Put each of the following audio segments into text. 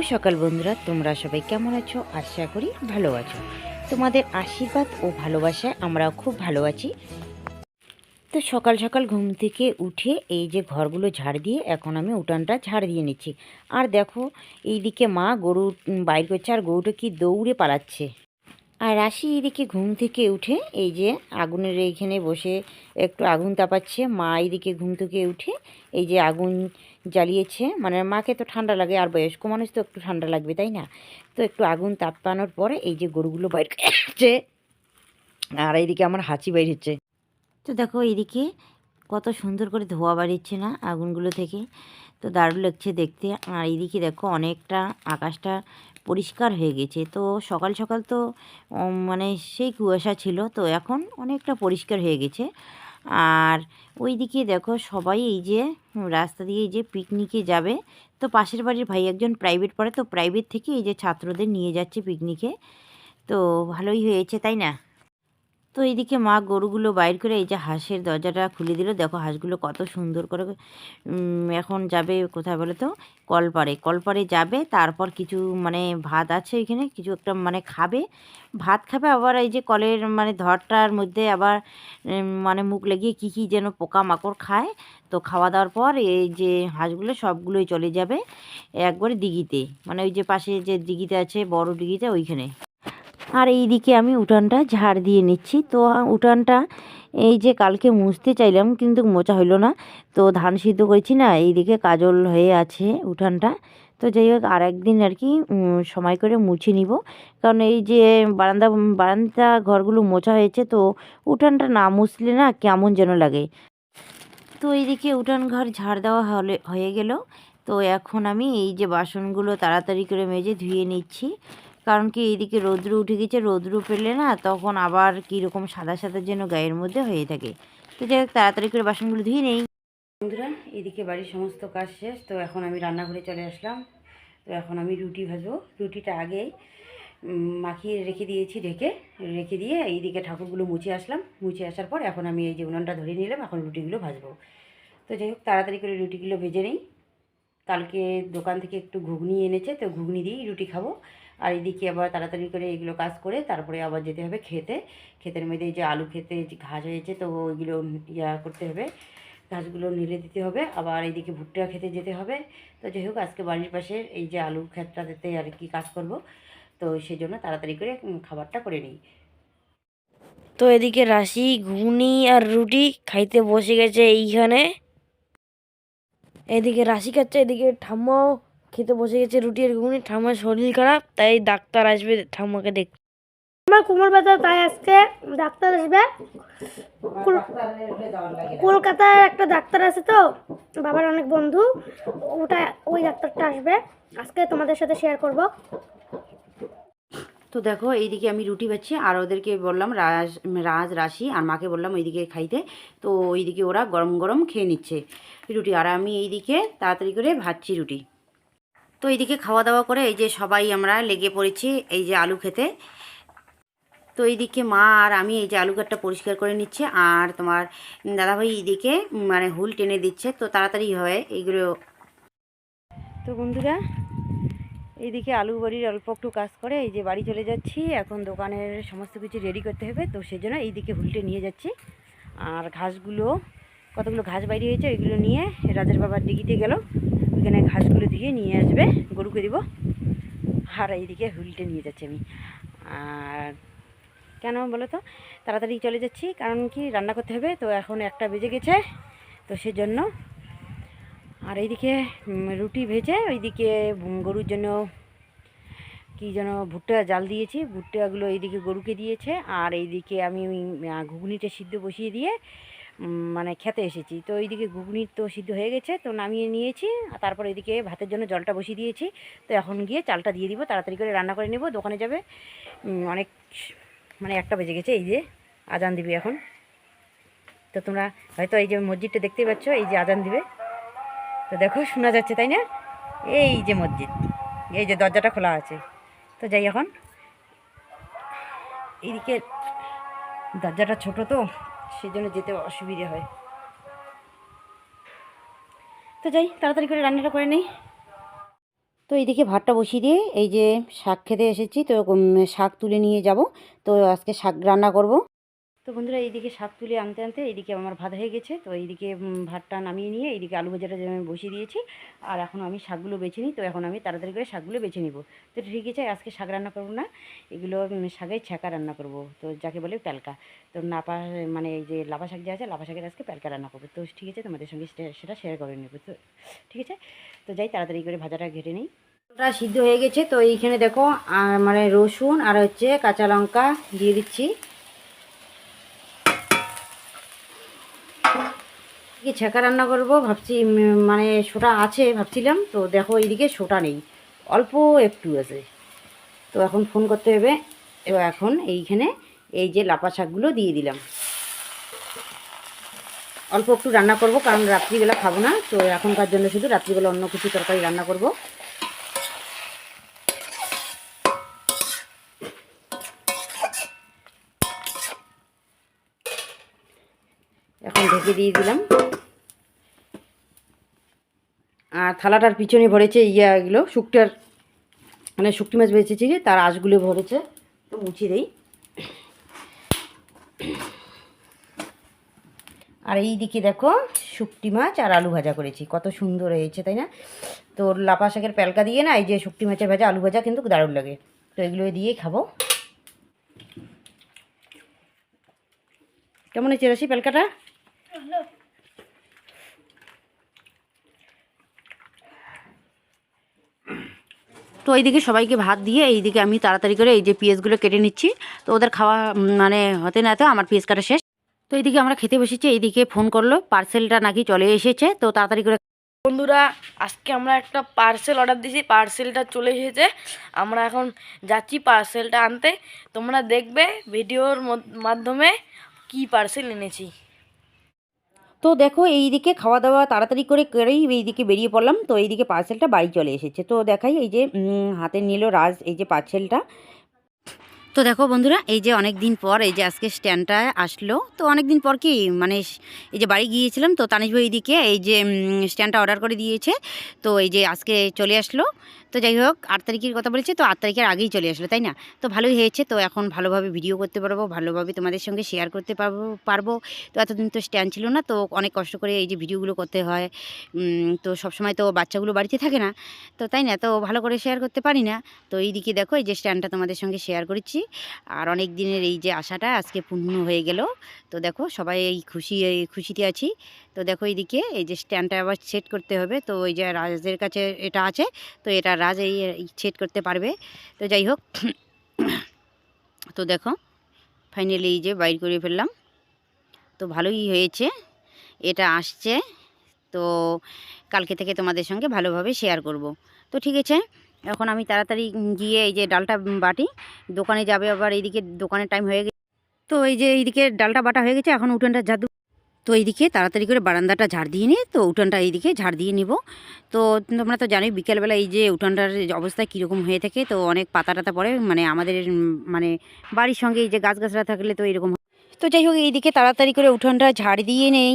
সকাল বন্ধুরা। তোমরা সবাই কেমন আছো? আশা করি ভালো আছো। তোমাদের আশীর্বাদ ও ভালোবাসায় আমরা খুব ভালো আছি। তো সকাল সকাল ঘুম থেকে উঠে এই যে ঘরগুলো ঝাড় দিয়ে এখন আমি উঠানটা ঝাড় দিয়ে নিচ্ছি। আর দেখো, এইদিকে মা গরু বাইর করছে আর গরুটা কি দৌড়ে পালাচ্ছে। আর রাশি এদিকে ঘুম থেকে উঠে, এই যে আগুনের এইখানে বসে একটু আগুন তাপাচ্ছে। মা এইদিকে ঘুম থেকে উঠে এই যে আগুন জ্বালিয়েছে। মানে মাকে তো ঠান্ডা লাগে, আর বয়স্ক মানুষ তো একটু ঠান্ডা লাগবে, তাই না? তো একটু আগুন তাপানোর পরে এই যে গরুগুলো বাইর হচ্ছে আর এইদিকে আমার হাঁচি বাইর হচ্ছে। তো দেখো এইদিকে কত সুন্দর করে ধোয়া বাড়িচ্ছে না আগুনগুলো থেকে। তো দারুণ লাগছে দেখতে। আর এইদিকে দেখো অনেকটা আকাশটা পরিষ্কার হয়ে গেছে। তো সকাল সকাল তো মানে সেই কুয়াশা ছিল। তো এখন অনেকটা পরিষ্কার হয়ে গেছে। আর ওই দিকে দেখো সবাই এই যে রাস্তা দিয়ে এই যে পিকনিকে যাবে। তো পাশের বাড়ির ভাই একজন প্রাইভেট পড়ে। তো প্রাইভেট থেকে এই যে ছাত্রদের নিয়ে যাচ্ছে পিকনিকে তো ভালোই হয়েছে, তাই না? তো এইদিকে মা গরুগুলো বাইর করে এই যে হাঁসের দরজাটা খুলে দিল। দেখো হাঁসগুলো কত সুন্দর করে এখন যাবে কোথায় বলে তো? কলপাড়ে। কলপাড়ে যাবে, তারপর কিছু মানে ভাত আছে এখানে, কিছু একটা মানে খাবে। ভাত খাবে, আবার এই যে কলের মানে ধরটার মধ্যে আবার মানে মুখ লাগিয়ে কী কী যেন পোকামাকড় খায়। তো খাওয়া দাওয়ার পর এই যে হাঁসগুলো সবগুলোই চলে যাবে একবারে দিঘিতে। মানে ওই যে পাশে যে দিঘিতে আছে, বড় দিঘিতে ওইখানে। আর এই দিকে আমি উঠানটা ঝাড় দিয়ে নিচ্ছি। তো উঠানটা এই যে কালকে মুছতে চাইলাম কিন্তু মোচা হইল না। তো ধান সিদ্ধ করেছি না, এইদিকে কাজল হয়ে আছে উঠানটা। তো যাই হোক আর একদিন আর কি সময় করে মুছে নিব। কারণ এই যে বারান্দা বারান্দা ঘরগুলো মোছা হয়েছে, তো উঠানটা না মুছলে না কেমন যেন লাগে। তো এইদিকে উঠান ঘর ঝাড় দেওয়া হলে, হয়ে গেল। তো এখন আমি এই যে বাসনগুলো তাড়াতাড়ি করে মেজে ধুয়ে নিচ্ছি। কারণ কি এইদিকে রৌদ্র উঠে গেছে, রৌদ্র পেলে না তখন আবার কীরকম সাদা সাদা যেন গায়ের মধ্যে হয়ে থাকে। তো যাই হোক, তাড়াতাড়ি করে বাসনগুলো ধুয়ে নেই। বন্ধুরা এদিকে বাড়ির সমস্ত কাজ শেষ, তো এখন আমি রান্নাঘরে চলে আসলাম। তো এখন আমি রুটি ভাজবো। রুটিটা আগেই মাখিয়ে রেখে দিয়েছি রেখে রেখে দিয়ে এইদিকে ঠাকুরগুলো মুছে আসলাম। মুছে আসার পর এখন আমি এই যে উনানটা ধরে নিলাম, এখন রুটিগুলো ভাজবো। তো যাই হোক, তাড়াতাড়ি করে রুটিগুলো ভেজে নিই। কালকে দোকান থেকে একটু ঘুগনি এনেছে, তো ঘুগনি দিয়েই রুটি খাব। আর এদিকে আবার তাড়াতাড়ি করে এগুলো কাজ করে তারপরে আবার যেতে হবে খেতে। ক্ষেতের মধ্যে এই যে আলু খেতে যে ঘাস হয়েছে তো ওইগুলো ইয়া করতে হবে। ঘাসগুলো নেড়ে দিতে হবে। আবার এইদিকে ভুট্টা খেতে যেতে হবে। তো যাই হোক, আজকে বাড়ির পাশে এই যে আলু ক্ষেতটাতে আর কি কাজ করব। তো সেই জন্য তাড়াতাড়ি করে খাবারটা করে নিই। তো এদিকে রাশি, ঘুগনি আর রুটি খাইতে বসে গেছে এইখানে। এদিকে রাশি খাচ্ছে, এদিকে ঠাম্মাও খেতে বসে গেছে রুটি আর ঘুগনি। ঠাম্মার শরীর খারাপ তাই ডাক্তার আসবে ঠাম্মাকে দেখ। আমার কোমর ব্যথা তাই আজকে ডাক্তার আসবে। কলকাতায় একটা ডাক্তার আছে তো বাবার অনেক বন্ধু ওটা ওই ডাক্তারটা আসবে। আজকে তোমাদের সাথে শেয়ার করব। তো দেখো এইদিকে আমি রুটি বাচ্ছি আর ওদেরকে বললাম রাজ রাজ রাশি আর মাকে বললাম ওইদিকে খাইতে। তো ওইদিকে ওরা গরম গরম খেয়ে নিচ্ছে রুটি। আর আমি এইদিকে তাড়াতাড়ি করে ভাজছি রুটি। তো এইদিকে খাওয়া দাওয়া করে এই যে সবাই আমরা লেগে পড়েছি এই যে আলু খেতে। তো এইদিকে মা আর আমি এই যে আলু ঘাটটা পরিষ্কার করে নিচ্ছে আর তোমার দাদাভাই এইদিকে মানে হুল টেনে দিচ্ছে, তো তাড়াতাড়ি হয় এইগুলো। তো বন্ধুরা, এইদিকে আলু বাড়ির অল্প একটু কাজ করে এই যে বাড়ি চলে যাচ্ছি, এখন দোকানের সমস্ত কিছু রেডি করতে হবে, তো সেজন্য এইদিকে হুলটে নিয়ে যাচ্ছি। আর ঘাসগুলো, কতগুলো ঘাস বাইরে হয়েছে ওইগুলো নিয়ে রাজার বাবার দিঘিতে গেল। ওইখানে ঘাসগুলো দিয়ে নিয়ে আসবে, গরুকে দিব। আর এইদিকে হুলটে নিয়ে যাচ্ছি আমি। আর কেন বলো তো তাড়াতাড়ি চলে যাচ্ছি, কারণ কি রান্না করতে হবে, তো এখন একটা বেজে গেছে, তো সেজন্য। আর এইদিকে রুটি ভেজে ওইদিকে গরুর জন্য কি যেন ভুট্টা জাল দিয়েছি, ভুট্টাগুলো এইদিকে গরুকে দিয়েছে। আর এইদিকে আমি ঘুগনিটা সিদ্ধ বসিয়ে দিয়ে মানে খেতে এসেছি। তো এইদিকে ঘুগনির তো সিদ্ধ হয়ে গেছে, তো নামিয়ে নিয়েছি। তারপর এইদিকে ভাতের জন্য জলটা বসিয়ে দিয়েছি। তো এখন গিয়ে চালটা দিয়ে দিব, তাড়াতাড়ি করে রান্না করে নেব, দোকানে যাবে। অনেক মানে একটা বেজে গেছে, এই যে আজান দিবে এখন। তো তোমরা হয়তো এই যে মসজিদটা দেখতেই পাচ্ছ, এই যে আজান দিবে। তো দেখো, শোনা যাচ্ছে, তাই না? এই যে মসজিদ, এই যে দরজাটা খোলা আছে। তো যাই এখন। এইদিকে দরজাটা ছোট তো সেই জন্য যেতে অসুবিধে হয়। তো যাই, তাড়াতাড়ি করে রান্নাটা করে নেই। তো এইদিকে ভাতটা বসিয়ে দিয়ে এই যে শাক খেতে এসেছি, তো শাক তুলে নিয়ে যাব। তো আজকে শাক রান্না করব। তো বন্ধুরা এইদিকে শাক তুলে আনতে আনতে এইদিকে আমার ভাত হয়ে গেছে। তো এইদিকে ভাতটা নামিয়ে নিয়ে এইদিকে আলু ভাজাটা আমি বসিয়ে দিয়েছি, আর এখন আমি শাকগুলো বেছে নিই। তো এখন আমি তাড়াতাড়ি করে শাকগুলো বেছে নিব। তো ঠিক আছে, আজকে শাক রান্না করব না, এগুলো শাকের ছ্যাঁকা রান্না করব, তো যাকে বলে প্যালকা। তো নাপা মানে এই যে লাফা শাক যে আছে, লাফা শাকের আজকে প্যালকা রান্না করব। তো ঠিক আছে, তোমাদের সঙ্গে সেটা- শেয়ার করে নেব। তো ঠিক আছে, তো যাই, তাড়াতাড়ি করে ভাজাটা ঘেটে নিই। ওটা সিদ্ধ হয়ে গেছে, তো এইখানে দেখো মানে রসুন আর হচ্ছে কাঁচা লঙ্কা দিয়ে দিচ্ছি। কি ছেঁকা রান্না করব? ভাবছি মানে সোটা আছে ভাবছিলাম, তো দেখো এইদিকে সোটা নেই। অল্প একটু আছে। তো এখন ফোন করতে হবে। এবার এখন এইখানে এই যে লাপা শাকগুলো দিয়ে দিলাম। অল্প একটু রান্না করব, কারণ রাত্রিবেলা খাব না। তো এখনকার জন্য শুধু রাত্রিবেলা অন্য কিছু তরকারি রান্না করব। এখন ঢেকে দিয়ে দিলাম আর থালাটার পিছনে ভরেছে ইয়া এগুলো, শুকটার মানে শুকটি মাছ বেঁচেছি যে, তার আঁশগুলো ভরেছে, তো মুছিয়ে দেই। আর এই দিকে দেখো, শুকটি মাছ আর আলু ভাজা করেছি, কত সুন্দর হয়েছে, তাই না? তো লাপা শাকের প্যালকা দিয়ে না, এই যে শুকটি মাছের ভাজা, আলু ভাজা কিন্তু দারুণ লাগে। তো এগুলো দিয়েই খাব। কেমন হয়েছে রাশি প্যালকাটা? তো এইদিকে সবাইকে ভাত দিয়ে এইদিকে আমি তাড়াতাড়ি করে এই যে পেঁয়াজগুলো কেটে নিচ্ছি। তো ওদের খাওয়া মানে হতে না তো আমার পেঁয়াজ কাটা শেষ। তো এইদিকে আমরা খেতে বসেছি, এইদিকে ফোন করল, পার্সেলটা নাকি চলে এসেছে। তো তাড়াতাড়ি করে বন্ধুরা, আজকে আমরা একটা পার্সেল অর্ডার দিয়েছি, পার্সেলটা চলে এসেছে। আমরা এখন যাচ্ছি পার্সেলটা আনতে। তোমরা দেখবে ভিডিওর মধ্য- মাধ্যমে কি পার্সেল এনেছি। তো দেখো এইদিকে খাওয়া দাওয়া তাড়াতাড়ি করে করেই এইদিকে বেরিয়ে পড়লাম। তো এইদিকে পার্সেলটা বাড়ি চলে এসেছে। তো দেখাই এই যে হাতে নিল রাজ এই যে পার্সেলটা তো দেখো বন্ধুরা, এই যে অনেক দিন পর এই যে আজকে স্ট্যান্ডটা আসলো। তো অনেক দিন পর কি মানে এই যে বাড়ি গিয়েছিলাম, তো তানিশ ভাই এইদিকে এই যে স্ট্যান্ডটা অর্ডার করে দিয়েছে। তো এই যে আজকে চলে আসলো। তো যাই হোক, আট তারিখের কথা বলেছে, তো আট তারিখের আগেই চলে আসলো, তাই না? তো ভালোই হয়েছে, তো এখন ভালোভাবে ভিডিও করতে পারব, ভালোভাবে তোমাদের সঙ্গে শেয়ার করতে পারব পারব। তো এতদিন তো স্ট্যান্ড ছিল না, তো অনেক কষ্ট করে এই যে ভিডিওগুলো করতে হয় তো সবসময় তো বাচ্চাগুলো বাড়িতে থাকে না, তো তাই না? তো ভালো করে শেয়ার করতে পারি না, তো এইদিকে দেখো, এই যে স্ট্যান্ডটা তোমাদের সঙ্গে শেয়ার করেছি। আর অনেক দিনের এই যে আশাটা, আজকে পূর্ণ হয়ে গেল, তো দেখো সবাই এই খুশি, খুশিতে আছি। তো দেখো এইদিকে এই যে স্ট্যান্ডটা আবার সেট করতে হবে। তো ওই যে রাজের কাছে এটা আছে, তো এটা রাজ এই সেট করতে পারবে। তো যাই হোক, তো দেখো ফাইনালি এই যে বাইর করে ফেললাম। তো ভালোই হয়েছে, এটা আসছে। তো কালকে থেকে তোমাদের সঙ্গে ভালোভাবে শেয়ার করব। তো ঠিক আছে, এখন আমি তাড়াতাড়ি গিয়ে এই যে ডালটা বাটি, দোকানে যাবে আবার এইদিকে দোকানের টাইম হয়ে গেছে তো এই যে এইদিকে ডালটা বাটা হয়ে গেছে, এখন উঠোনটা দেবো। তো এইদিকে তাড়াতাড়ি করে বারান্দাটা ঝাড় দিয়ে নিয়ে, তো উঠোনটা এইদিকে ঝাড় দিয়ে নিব। তো তোমরা তো জানোই বিকেলবেলা এই যে উঠোনটার অবস্থা কীরকম হয়ে থাকে, তো অনেক পাতা টাতা পড়ে মানে আমাদের মানে বাড়ির সঙ্গে এই যে গাছ গাছরা থাকলে তো এরকম। তো যাই হোক, এইদিকে তাড়াতাড়ি করে উঠোনটা ঝাড় দিয়ে নেই।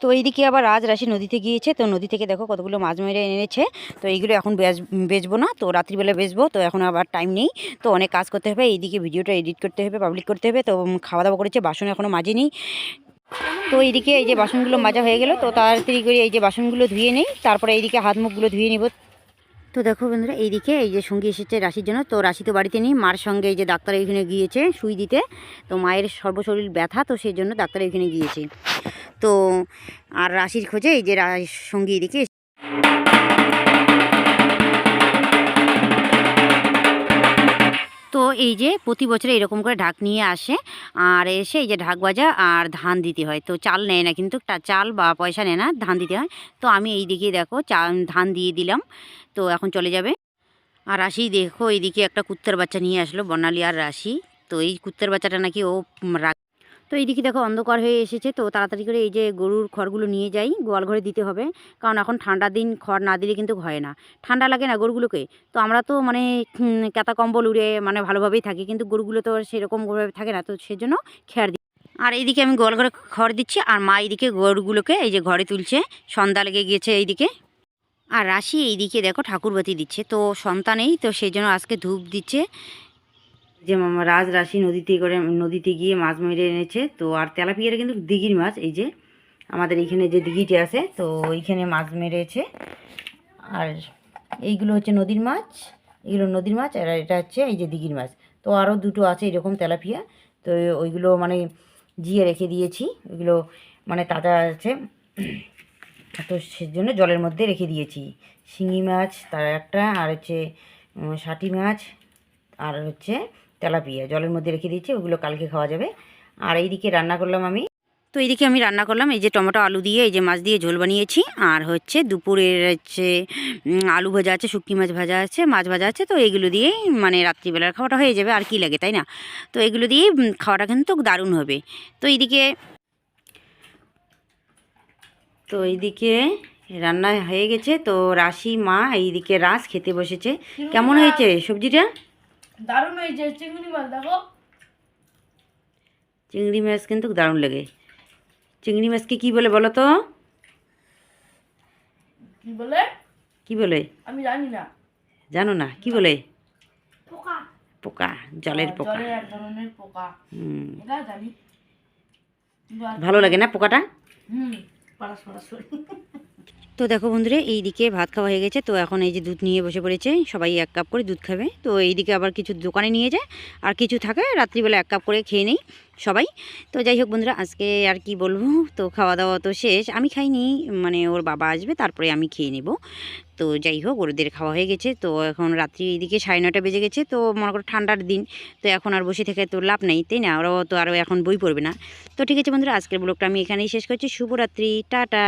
তো এইদিকে আবার রাজ রাশি নদীতে গিয়েছে, তো নদী থেকে দেখো কতগুলো মাছ মেরে এনেছে। তো এইগুলো এখন বেচ- বেচবো না, তো রাত্রিবেলা বেচবো, তো এখন আবার টাইম নেই। তো অনেক কাজ করতে হবে, এইদিকে ভিডিওটা এডিট করতে হবে পাবলিক করতে হবে, তো খাওয়া দাওয়া করেছে, বাসন এখনও মাজিনি। তো এইদিকে এই যে বাসনগুলো মাজা হয়ে গেল, তো তাড়াতাড়ি করে এই যে বাসনগুলো ধুয়ে নেই, তারপরে এইদিকে হাত মুখগুলো ধুয়ে নিব। তো দেখো বন্ধুরা, এইদিকে এই যে সঙ্গী এসেছে রাশির জন্য, তো রাশি তো বাড়িতে নেই, মার সঙ্গে এই যে ডাক্তার এখানে গিয়েছে সুই দিতে, তো মায়ের সর্বশরীর ব্যথা, তো সেই জন্য ডাক্তার এখানে গিয়েছে। তো আর রাশির খোঁজে এই যে সঙ্গী এদিকে এই যে প্রতি বছরে এরকম করে ঢাক নিয়ে আসে, আর এসে এই যে ঢাক বাজা আর ধান দিতে হয়। তো চাল নেয় না কিন্তু চাল বা পয়সা নেয় না, ধান দিতে হয়। তো আমি এই দিকে দেখো চা ধান দিয়ে দিলাম। তো এখন চলে যাবে। আর রাশি দেখো, এইদিকে একটা কুত্তার বাচ্চা নিয়ে আসলো, বর্ণালী আর রাশি। তো এই কুত্তার বাচ্চাটা নাকি ও তো এইদিকে দেখো অন্ধকার হয়ে এসেছে, তো তাড়াতাড়ি করে এই যে গরুর খড়গুলো নিয়ে যাই, গোয়াল ঘরে দিতে হবে। কারণ এখন ঠান্ডা দিন, খড় না দিলে কিন্তু হয় না। ঠান্ডা লাগে না গরুগুলোকে? তো আমরা তো মানে কাতা কম্বল উড়ে মানে ভালোভাবেই থাকি, কিন্তু গরুগুলো তো আর সেরকম ভাবে থাকে না, তো সেজন্য খেয়ার আর এইদিকে আমি গোয়াল ঘরে খড় দিচ্ছি, আর মা এইদিকে গরুগুলোকে এই যে ঘরে তুলছে, সন্ধ্যা লেগে গিয়েছে এইদিকে। আর রাশি এইদিকে দেখো ঠাকুরবাতি দিচ্ছে, তো সন্তানেই তো সেই জন্য আজকে ধূপ দিচ্ছে। যে রাজ রাশি নদীতে করে, নদীতে গিয়ে মাছ মেরে এনেছে, তো আর তেলাপিয়াটা কিন্তু দিঘির মাছ, এই যে আমাদের এইখানে যে দিঘিটি আছে, তো এইখানে মাছ মেরেছে। আর এইগুলো হচ্ছে নদীর মাছ এগুলো নদীর মাছ, আর এটা হচ্ছে এই যে দিঘির মাছ। তো আরও দুটো আছে এরকম তেলাপিয়া, তো ওইগুলো মানে জিয়ে রেখে দিয়েছি, ওইগুলো মানে তাজা আছে। তো সেজন্য জলের মধ্যে রেখে দিয়েছি। শিঙি মাছ, তার একটা, আর হচ্ছে শাটি মাছ, আর হচ্ছে তেলাপিয়া। জলের মধ্যে রেখে দিয়েছি ওগুলো কালকে খাওয়া যাবে। আর এইদিকে রান্না করলাম আমি। তো এইদিকে আমি রান্না করলাম এই যে টমেটো আলু দিয়ে এই যে মাছ দিয়ে ঝোল বানিয়েছি। আর হচ্ছে দুপুরের হচ্ছে আলু ভাজা আছে শুটকি মাছ ভাজা আছে মাছ ভাজা আছে তো এগুলো দিয়েই মানে রাত্রিবেলার খাওয়াটা হয়ে যাবে আর কি লাগে তাই না? তো এগুলো দিয়েই খাওয়াটা কিন্তু দারুণ হবে। তো এইদিকে তো এইদিকে রান্না হয়ে গেছে তো রাশি মা এইদিকে রাস খেতে বসেছে। কেমন হয়েছে সবজিটা? দারুণ হয়েছে চিংড়ি মাছ দেখো। চিংড়ি মাছ কিন্তু দারুণ লাগে। চিংড়ি মাছকে কি বলে বলো তো? কি বলে? কি বলে? আমি জানি না। জানো না কি বলে? পোকা। পোকা জলের পোকা। জলের এক ধরনের পোকা। হুম। এটা জানি। ভালো লাগে না পোকাটা? হুম পারাস। তো দেখো বন্ধুরা, এইদিকে ভাত খাওয়া হয়ে গেছে। তো এখন এই যে দুধ নিয়ে বসে পড়েছে, সবাই এক কাপ করে দুধ খাবে। তো এইদিকে আবার কিছু দোকানে নিয়ে যায়, আর কিছু থাকে, রাত্রিবেলা এক কাপ করে খেয়ে নেই সবাই। তো যাই হোক বন্ধুরা, আজকে আর কি বলব? তো খাওয়া দাওয়া তো শেষ। আমি খাইনি মানে ওর বাবা আসবে, তারপরে আমি খেয়ে নেব। তো যাই হোক, ওদের খাওয়া হয়ে গেছে। তো এখন রাত্রি এইদিকে সাড়ে নটা বেজে গেছে। তো মনে করো ঠান্ডার দিন, তো এখন আর বসে থেকে তো লাভ নেই, তাই না? ওরাও তো আরও এখন বই পড়বে না। তো ঠিক আছে বন্ধুরা, আজকের ব্লগটা আমি এখানেই শেষ করছি। শুভরাত্রি, টাটা।